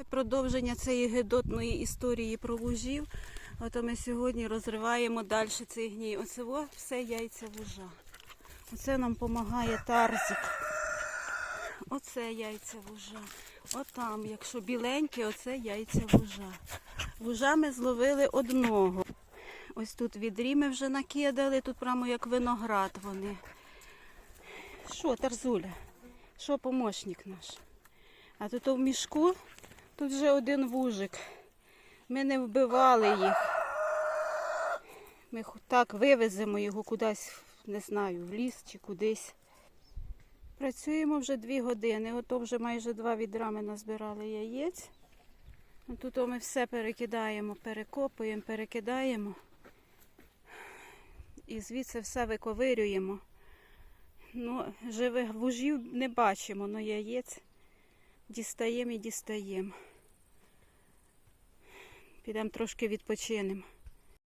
Це продовження цієї гидотної історії про вужів. Ото ми сьогодні розриваємо далі цей гній. Оце во все яйця вужа. Оце нам допомагає тарзик. Оце яйця вужа. Отам, якщо біленьке, оце яйця вужа. Вужа ми зловили одного. Ось тут відрі ми вже накидали, тут прямо як виноград вони. Що, Тарзуля? Що помощник наш? А тут в мішку тут вже один вужик. Ми не вбивали їх. Ми так вивеземо його кудись, не знаю, в ліс чи кудись. Працюємо вже дві години. Ото вже майже два відра ми назбирали яєць. Тут ми все перекидаємо, перекопуємо, перекидаємо. І звідси все виковирюємо. Ну, живих вужів не бачимо, але яєць дістаємо і дістаємо. Підемо трошки відпочинемо.